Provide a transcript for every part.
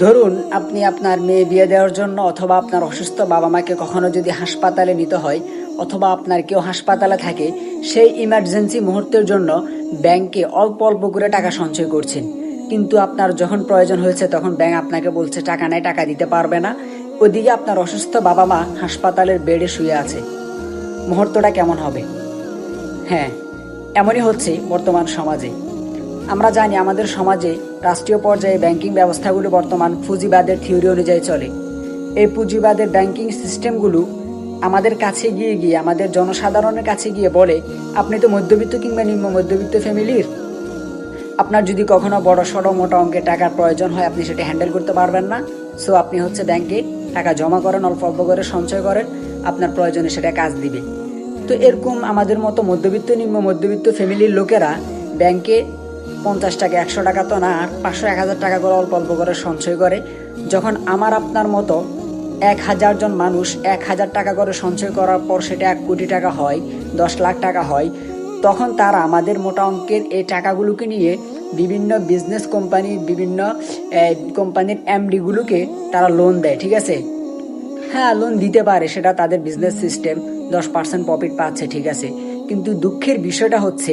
ধরুন, আপনি আপনার মেয়ে বিয়ে দেওয়ার জন্য অথবা আপনার অসুস্থ বাবা মাকে কখনো যদি হাসপাতালে নিতে হয়, অথবা আপনার কেউ হাসপাতালে থাকে, সেই ইমার্জেন্সি মুহূর্তের জন্য ব্যাংকে অল্প অল্প করে টাকা সঞ্চয় করছেন। কিন্তু আপনার যখন প্রয়োজন হয়েছে, তখন ব্যাংক আপনাকে বলছে, টাকা নেই, টাকা দিতে পারবে না। ওদিকে আপনার অসুস্থ বাবা মা হাসপাতালের বেডে শুয়ে আছে। মুহূর্তটা কেমন হবে? হ্যাঁ এমনই হচ্ছে বর্তমান সমাজে। আমরা জানি আমাদের সমাজে রাষ্ট্রীয় পর্যায়ে ব্যাংকিং ব্যবস্থাগুলো বর্তমান পুঁজিবাদের থিওরি অনুযায়ী চলে। এই পুঁজিবাদের ব্যাংকিং সিস্টেমগুলো আমাদের কাছে গিয়ে গিয়ে, আমাদের জনসাধারণের কাছে গিয়ে বলে, আপনি তো মধ্যবিত্ত কিংবা নিম্ন মধ্যবিত্ত ফ্যামিলির। আপনার যদি কখনো বড়, সড়ো, মোটা অঙ্কের টাকার প্রয়োজন হয়, আপনি সেটা হ্যান্ডেল করতে পারবেন না। সো, আপনি হচ্ছে ব্যাংকে টাকা জমা করেন, অল্প অল্প করে সঞ্চয় করেন, আপনার প্রয়োজনে সেটা কাজ দিবে। তো এরকম আমাদের মতো মধ্যবিত্ত, নিম্ন মধ্যবিত্ত ফ্যামিলির লোকেরা ব্যাংকে পঞ্চাশ টাকা, একশো টাকা তো না পাঁচশো, এক হাজার টাকা করে অল্প অল্প করে সঞ্চয় করে। যখন আমার আপনার মতো এক হাজার জন মানুষ এক হাজার টাকা করে সঞ্চয় করার পর সেটা এক কোটি টাকা হয়, দশ লাখ টাকা হয়, তখন তারা আমাদের মোটা অঙ্কের এই টাকাগুলোকে নিয়ে বিভিন্ন বিজনেস কোম্পানি বিভিন্ন কোম্পানির এমডিগুলোকে তারা লোন দেয়, ঠিক আছে? হ্যাঁ লোন দিতে পারে, সেটা তাদের বিজনেস সিস্টেম দশ পার্সেন্ট প্রফিট পাচ্ছে, ঠিক আছে? কিন্তু দুঃখের বিষয়টা হচ্ছে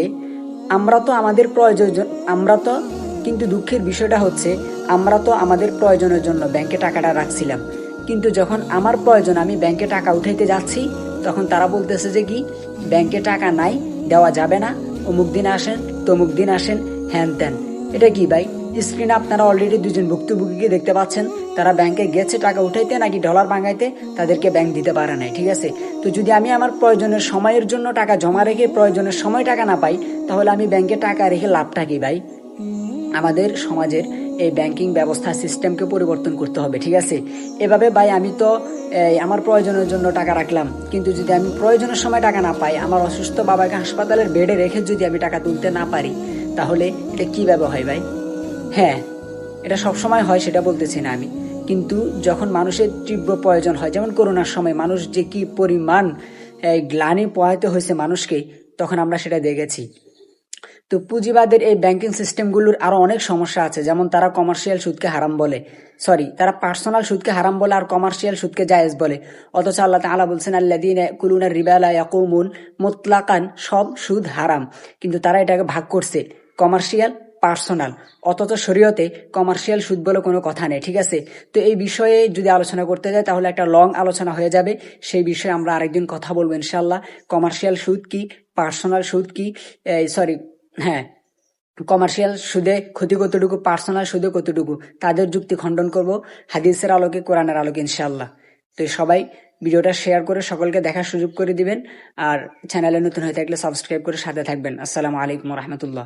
আমরা তো আমাদের প্রয়োজন, আমরা তো, কিন্তু দুঃখের বিষয়টা হচ্ছে, আমরা তো আমাদের প্রয়োজনের জন্য ব্যাংকে টাকাটা রাখছিলাম। কিন্তু যখন আমার প্রয়োজন, আমি ব্যাংকে টাকা উঠাইতে যাচ্ছি, তখন তারা বলতেছে যে কি, ব্যাংকে টাকা নাই, দেওয়া যাবে না, অমুক দিন আসেন, তমুক দিন আসেন, হ্যান ত্যান। এটা কি ভাই? স্ক্রিনে আপনারা অলরেডি দুজন ভুক্তভোগীকে দেখতে পাচ্ছেন। তারা ব্যাংকে গেছে টাকা উঠাইতে নাকি ডলার ভাঙাইতে, তাদেরকে ব্যাংক দিতে পারে নাই, ঠিক আছে? তো যদি আমি আমার প্রয়োজনের সময়ের জন্য টাকা জমা রেখে প্রয়োজনের সময় টাকা না পাই, তাহলে আমি ব্যাংকে টাকা রেখে লাভটা কি ভাই? আমাদের সমাজের এই ব্যাংকিং ব্যবস্থা সিস্টেমকে পরিবর্তন করতে হবে, ঠিক আছে? এভাবে ভাই আমি তো আমার প্রয়োজনের জন্য টাকা রাখলাম, কিন্তু যদি আমি প্রয়োজনের সময় টাকা না পাই, আমার অসুস্থ বাবাকে হাসপাতালের বেডে রেখে যদি আমি টাকা তুলতে না পারি, তাহলে এটা কীভাবে হয় ভাই? হ্যাঁ এটা সবসময় হয়, সেটা বলতেছি না আমি। কিন্তু যখন মানুষের তীব্র প্রয়োজন হয়, যেমন করোনার সময় মানুষ যে কি পরিমাণ গ্লানি পোহাইতে হয়েছে মানুষকে, তখন আমরা সেটা দেখেছি। তো পুঁজিবাদের এই ব্যাংকিং সিস্টেমগুলোর আরও অনেক সমস্যা আছে, যেমন তারা কমার্শিয়াল সুদকে হারাম বলে। সরি, তারা পার্সোনাল সুদকে হারাম বলে আর কমার্শিয়াল সুদকে জায়েজ বলে। অথচ আল্লাহ তাআলা বলছেন আল্লাদিন কুলুনা রিবালা ইয়াকুমুন মোতলাকান সব সুদ হারাম। কিন্তু তারা এটাকে ভাগ করছে। কমার্শিয়াল পার্সোনাল অথচ শরীয়তে কমার্শিয়াল সুদ বলে কোনো কথা নেই, ঠিক আছে? তো এই বিষয়ে যদি আলোচনা করতে যাই, তাহলে একটা লং আলোচনা হয়ে যাবে। সেই বিষয়ে আমরা আরেকদিন কথা বলব ইনশাল্লাহ কমার্শিয়াল সুদ কি? পার্সোনাল সুদ কি? সরি হ্যাঁ। কমার্শিয়াল সুদে ক্ষতি কতটুকু পার্সোনাল সুদে কতটুকু, তাদের যুক্তি খণ্ডন করব হাদিসের আলোকে, কোরআনের আলোকে ইনশাল্লাহ তো সবাই ভিডিওটা শেয়ার করে সকলকে দেখার সুযোগ করে দিবেন। আর চ্যানেলে নতুন হয়ে থাকলে সাবস্ক্রাইব করে সাথে থাকবেন। আসসালামু আলাইকুম রহমতুল্লাহ।